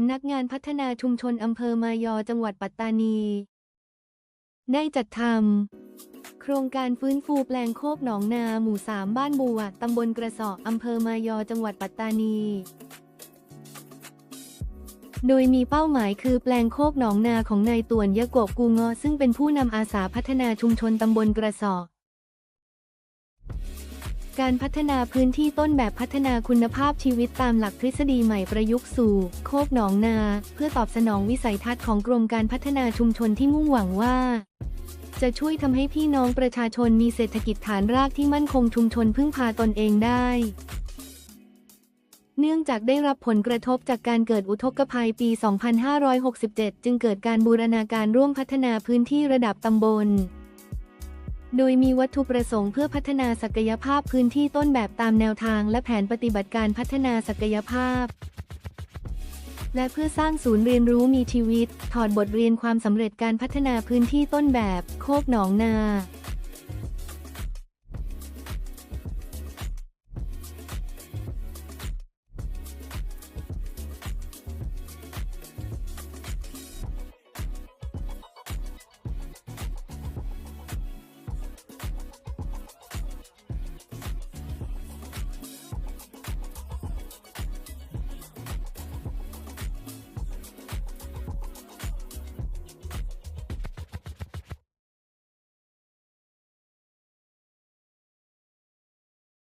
ำนักงานพัฒนาชุมชนอำเภอมายอจังหวัดปัตตานี ได้จัดทำโครงการฟื้นฟูแปลงโคกหนองนาหมู่สามบ้านบัวตำบลกระสอบอำเภอมายอจังหวัดปัตตานี โดยมีเป้าหมายคือแปลงโคกหนองนาของนายต่วนยะกบกูงอ ซึ่งเป็นผู้นำอาสาพัฒนาชุมชนตำบลกระสอบ การพัฒนาพื้นที่ต้นแบบพัฒนาคุณภาพชีวิตตามหลักทฤษฎีใหม่ประยุกต์สู่ โคกหนองนา เพื่อตอบสนองวิสัยทัศน์ของกรมการพัฒนาชุมชนที่มุ่งหวังว่า จะช่วยทำให้พี่น้องประชาชนมีเศรษฐกิจฐานรากที่มั่นคงชุมชนพึ่งพาตนเองได้เนื่องจากได้รับผลกระทบจากการเกิดอุทกภัยปี 2567 จึงเกิดการบูรณาการร่วมพัฒนาพื้นที่ระดับตำบล โดยมีวัตถุประสงค์เพื่อพัฒนาศักยภาพพื้นที่ต้นแบบตามแนวทางและแผนปฏิบัติการพัฒนาศักยภาพ และเพื่อสร้างศูนย์เรียนรู้มีชีวิต ถอดบทเรียนความสำเร็จการพัฒนาพื้นที่ต้นแบบ โคกหนองนา